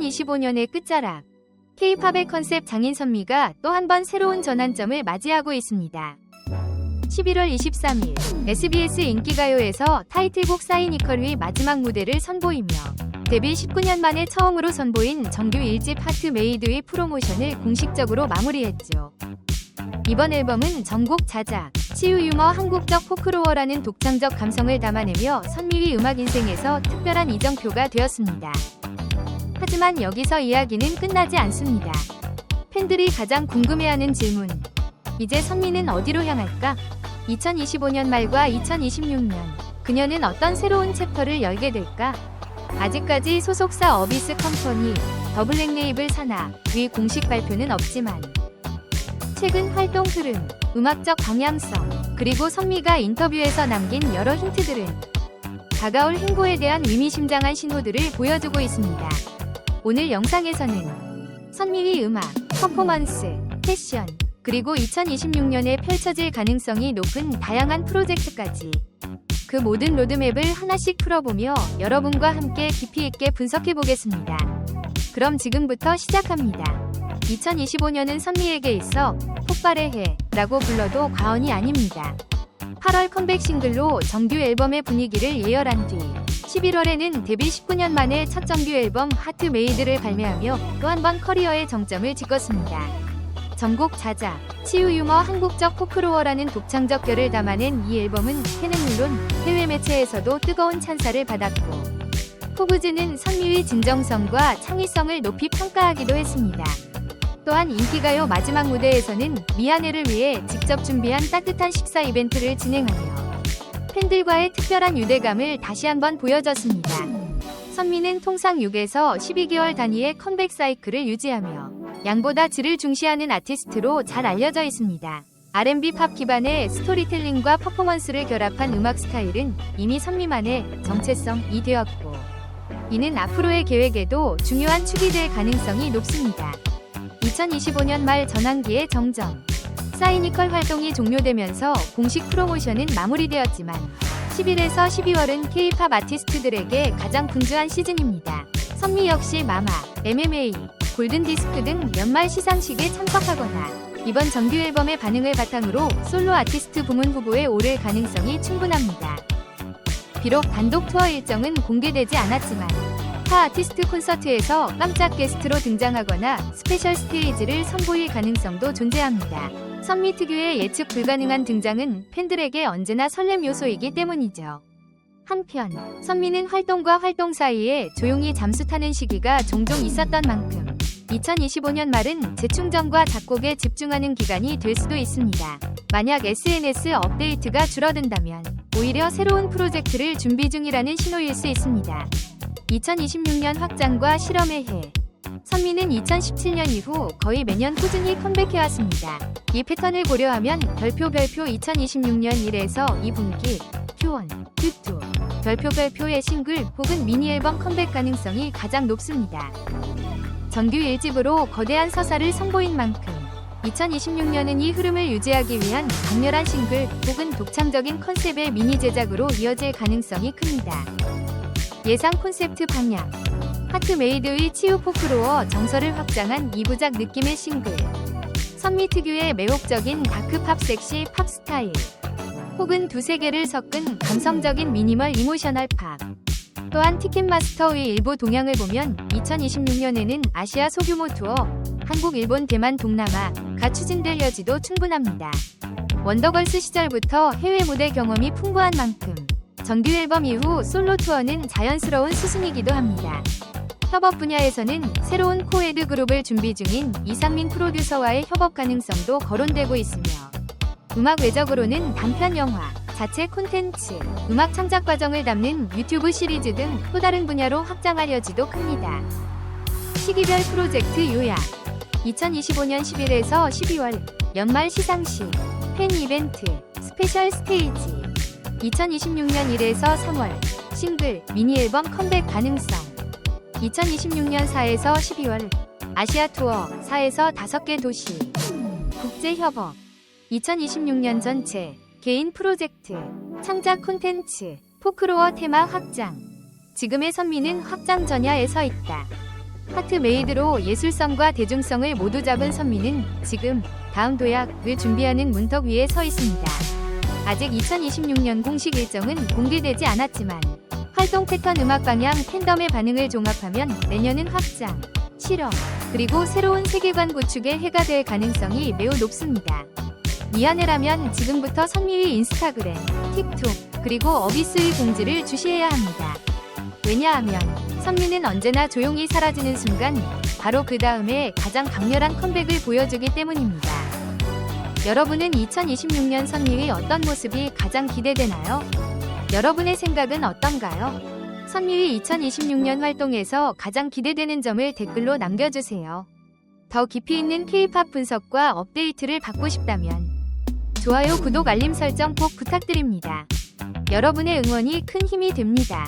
2025년의 끝자락. K-팝의 컨셉 장인 선미가 또 한 번 새로운 전환점을 맞이하고 있습니다. 11월 23일 SBS 인기가요에서 타이틀곡 사이니컬의 마지막 무대를 선보이며 데뷔 19년 만에 처음으로 선보인 정규 1집 하트 메이드의 프로모션을 공식적으로 마무리했죠. 이번 앨범은 전곡 자작, 치유 유머 한국적 포크로어라는 독창적 감성을 담아내며 선미의 음악 인생에서 특별한 이정표가 되었습니다. 하지만 여기서 이야기는 끝나지 않습니다. 팬들이 가장 궁금해하는 질문. 이제 선미는 어디로 향할까? 2025년 말과 2026년, 그녀는 어떤 새로운 챕터를 열게 될까? 아직까지 소속사 어비스 컴퍼니, 더블랙 레이블 산하, 위 공식 발표는 없지만, 최근 활동 흐름, 음악적 방향성, 그리고 선미가 인터뷰에서 남긴 여러 힌트들은 다가올 행보에 대한 의미심장한 신호들을 보여주고 있습니다. 오늘 영상에서는 선미의 음악, 퍼포먼스, 패션, 그리고 2026년에 펼쳐질 가능성이 높은 다양한 프로젝트까지 그 모든 로드맵을 하나씩 풀어보며 여러분과 함께 깊이 있게 분석해 보겠습니다. 그럼 지금부터 시작합니다. 2025년은 선미에게 있어 폭발의 해라고 불러도 과언이 아닙니다. 8월 컴백 싱글로 정규 앨범의 분위기를 예열한 뒤 11월에는 데뷔 19년 만에 첫 정규 앨범 하트 메이드를 발매하며 또 한 번 커리어의 정점을 찍었습니다. 전곡 자작, 치유 유머 한국적 포크로어라는 독창적 결을 담아낸 이 앨범은 팬은 물론 해외 매체에서도 뜨거운 찬사를 받았고 포그즈는 선미의 진정성과 창의성을 높이 평가하기도 했습니다. 또한 인기가요 마지막 무대에서는 미아네를 위해 직접 준비한 따뜻한 식사 이벤트를 진행하며 팬들과의 특별한 유대감을 다시 한번 보여줬습니다. 선미는 통상 6에서 12개월 단위의 컴백 사이클을 유지하며 양보다 질을 중시하는 아티스트로 잘 알려져 있습니다. R&B 팝 기반의 스토리텔링과 퍼포먼스를 결합한 음악 스타일은 이미 선미만의 정체성이 되었고 이는 앞으로의 계획에도 중요한 축이 될 가능성이 높습니다. 2025년 말 전환기의 정점. 사이니컬 활동이 종료되면서 공식 프로모션은 마무리되었지만 11에서 12월은 K-팝 아티스트들에게 가장 분주한 시즌입니다. 선미 역시 마마, MMA, 골든디스크 등 연말 시상식에 참석하거나 이번 정규 앨범의 반응을 바탕으로 솔로 아티스트 부문 후보에 오를 가능성이 충분합니다. 비록 단독 투어 일정은 공개되지 않았지만 타 아티스트 콘서트에서 깜짝 게스트로 등장하거나 스페셜 스테이지를 선보일 가능성도 존재합니다. 선미 특유의 예측 불가능한 등장은 팬들에게 언제나 설렘 요소이기 때문이죠. 한편 선미는 활동과 활동 사이에 조용히 잠수 타는 시기가 종종 있었던 만큼 2025년 말은 재충전과 작곡에 집중하는 기간이 될 수도 있습니다. 만약 SNS 업데이트가 줄어든다면 오히려 새로운 프로젝트를 준비 중이라는 신호일 수 있습니다. 2026년 확장과 실험의 해. 선미는 2017년 이후 거의 매년 꾸준히 컴백해왔습니다. 이 패턴을 고려하면 별표 별표 2026년 1에서 2분기, Q1, Q2, 별표 별표의 싱글 혹은 미니 앨범 컴백 가능성이 가장 높습니다. 정규 1집으로 거대한 서사를 선보인 만큼 2026년은 이 흐름을 유지하기 위한 강렬한 싱글 혹은 독창적인 컨셉의 미니 제작으로 이어질 가능성이 큽니다. 예상 콘셉트 방향 하트 메이드의 치유 포크로어 정서를 확장한 2부작 느낌의 싱글 선미 특유의 매혹적인 다크팝 섹시 팝 스타일 혹은 두세 개를 섞은 감성적인 미니멀 이모셔널 팝 또한 티켓마스터의 일부 동향을 보면 2026년에는 아시아 소규모 투어, 한국, 일본, 대만, 동남아 가 추진될 여지도 충분합니다. 원더걸스 시절부터 해외 무대 경험이 풍부한 만큼 정규 앨범 이후 솔로 투어는 자연스러운 수순이기도 합니다. 협업 분야에서는 새로운 코에드 그룹을 준비 중인 이상민 프로듀서와의 협업 가능성도 거론되고 있으며 음악 외적으로는 단편 영화, 자체 콘텐츠, 음악 창작 과정을 담는 유튜브 시리즈 등 또 다른 분야로 확장할 여지도 큽니다. 시기별 프로젝트 요약 2025년 11에서 12월 연말 시상식, 팬 이벤트, 스페셜 스테이지 2026년 1에서 3월 싱글, 미니 앨범 컴백 가능성 2026년 4에서 12월 아시아 투어 4에서 5개 도시 국제 협업 2026년 전체 개인 프로젝트 창작 콘텐츠 포크로어 테마 확장 지금의 선미는 확장 전야에 서 있다. 하트메이드로 예술성과 대중성을 모두 잡은 선미는 지금 다음 도약을 준비하는 문턱 위에 서 있습니다. 아직 2026년 공식 일정은 공개되지 않았지만 활동 패턴 음악 방향 팬덤의 반응을 종합하면 내년은 확장, 실험, 그리고 새로운 세계관 구축에 해가 될 가능성이 매우 높습니다. 미안해라면 지금부터 선미의 인스타그램, 틱톡, 그리고 어비스의 공지를 주시해야 합니다. 왜냐하면 선미는 언제나 조용히 사라지는 순간 바로 그 다음에 가장 강렬한 컴백을 보여주기 때문입니다. 여러분은 2026년 선미의 어떤 모습이 가장 기대되나요? 여러분의 생각은 어떤가요? 선미의 2026년 활동에서 가장 기대되는 점을 댓글로 남겨주세요. 더 깊이 있는 K-팝 분석과 업데이트를 받고 싶다면 좋아요, 구독, 알림 설정 꼭 부탁드립니다. 여러분의 응원이 큰 힘이 됩니다.